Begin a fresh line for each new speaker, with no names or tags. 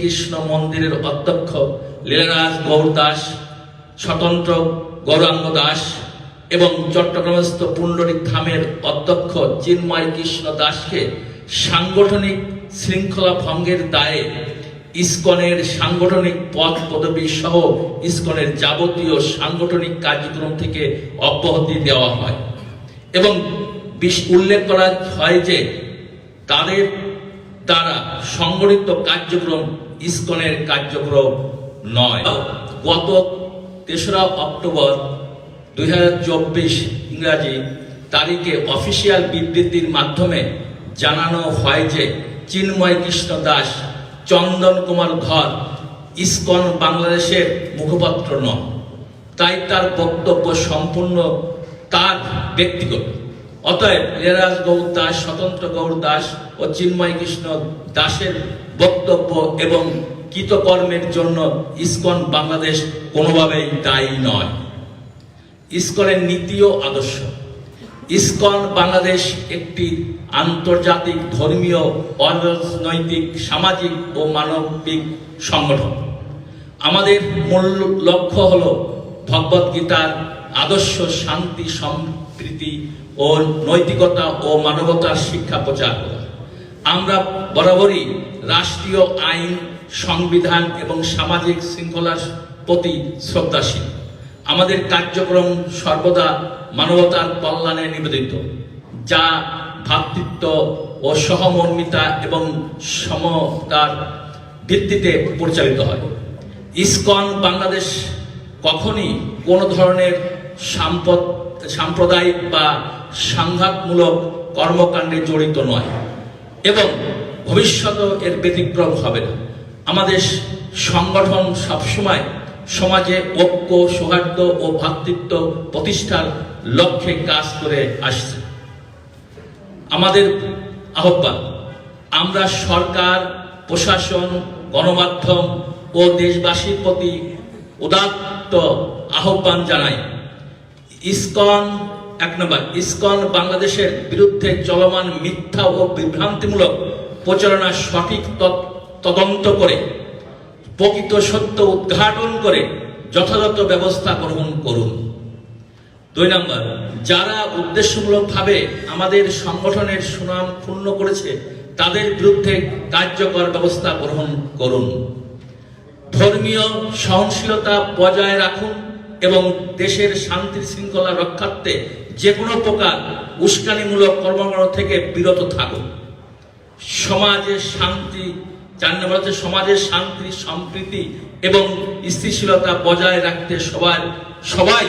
কৃষ্ণ মন্দিরের অধ্যক্ষ লীলারাজ গৌর দাস, স্বতন্ত্র গৌরাঙ্গ দাস এবং চট্টগ্রামস্থ পুণ্ডরিক ধামের অধ্যক্ষ চিন্ময় কৃষ্ণ দাসকে সাংগঠনিক শৃঙ্খলা ভঙ্গের দায়ে ইসকনের সাংগঠনিক পদ পদবী সহ ইসকনের যাবতীয় সাংগঠনিক কার্যক্রম থেকে অব্যাহতি দেওয়া হয়। এবং উল্লেখ করা হয় যে তাদের দ্বারা সংগঠিত কার্যক্রম ইসকনের কার্যক্রম নয়। গত তেসরা অক্টোবর দুই হাজার চব্বিশ ইংরাজি তারিখে অফিসিয়াল বিবৃতির মাধ্যমে জানানো হয় যে চিন্ময় কৃষ্ণ দাস, চন্দন কুমার ঘর ইসকন বাংলাদেশের মুখপাত্র নন। তাই তার বক্তব্য সম্পূর্ণ তার ব্যক্তিগত। অতএব লীলারাজ গৌর দাস, স্বতন্ত্র গৌর দাস ও চিন্ময় কৃষ্ণ দাসের বক্তব্য এবং কৃতকর্মের জন্য ইসকন বাংলাদেশ কোনোভাবেই দায়ী নয়। ইসকনের নীতি ও আদর্শ। ইসকন বাংলাদেশ একটি আন্তর্জাতিক ধর্মীয়, অরাজনৈতিক, সামাজিক ও মানবিক সংগঠন। আমাদের মূল লক্ষ্য হল ভগবত গীতার আদর্শ শান্তি, সম্প্রীতি ও নৈতিকতা ও মানবতার শিক্ষা প্রচার করা। আমরা বরাবরই রাষ্ট্রীয় আইন, সংবিধান এবং সামাজিক শৃঙ্খলার প্রতি শ্রদ্ধাশীল। আমাদের কার্যক্রম সর্বদা মানবতার কল্যাণে নিবেদিত, যা ভ্রাতৃত্ব ও সহমর্মিতা এবং সমতার ভিত্তিতে পরিচালিত হয়। ইসকন বাংলাদেশ কখনই কোনো ধরনের সাম্পদ সাম্প্রদায়িক বা সংঘাতমূলক কর্মকাণ্ডে জড়িত নয়। এবং ভবিষ্যতেও এর ব্যতিক্রম হবে না। আমাদের সংগঠন সবসময় সমাজে ঐক্য, সৌহার্দ্য ও ভ্রাতৃত্ব প্রতিষ্ঠার লক্ষ্যে কাজ করে আসছে। আমাদের আহ্বান, আমরা সরকার, প্রশাসন, গণমাধ্যম ও দেশবাসীর প্রতি উদাত্ত আহ্বান জানাই। ইসকন এক নম্বর, ইসকন বাংলাদেশের বিরুদ্ধে চলমান মিথ্যা ও বিভ্রান্তিমূলক প্রচারণার সঠিক তদন্ত করে, প্রকৃত সত্য উদ্ঘাটন করে যথাযথ ব্যবস্থা গ্রহণ করুন। দুই নম্বর, যারা উদ্দেশ্যমূলকভাবে আমাদের সংগঠনের সুনাম ক্ষুণ্ণ করেছে, তাদের বিরুদ্ধে কার্যকর ব্যবস্থা গ্রহণ করুন। ধর্মীয় সহনশীলতা বজায় রাখুন এবং দেশের শান্তি শৃঙ্খলা রক্ষার্থে যে কোনো প্রকার উস্কানিমূলক কর্মকাণ্ড থেকে বিরত থাকুন। সমাজের শান্তি, চার নম্বর হচ্ছে সমাজের শান্তি, সম্প্রীতি এবং স্থিতিশীলতা বজায় রাখতে সবাই সবাই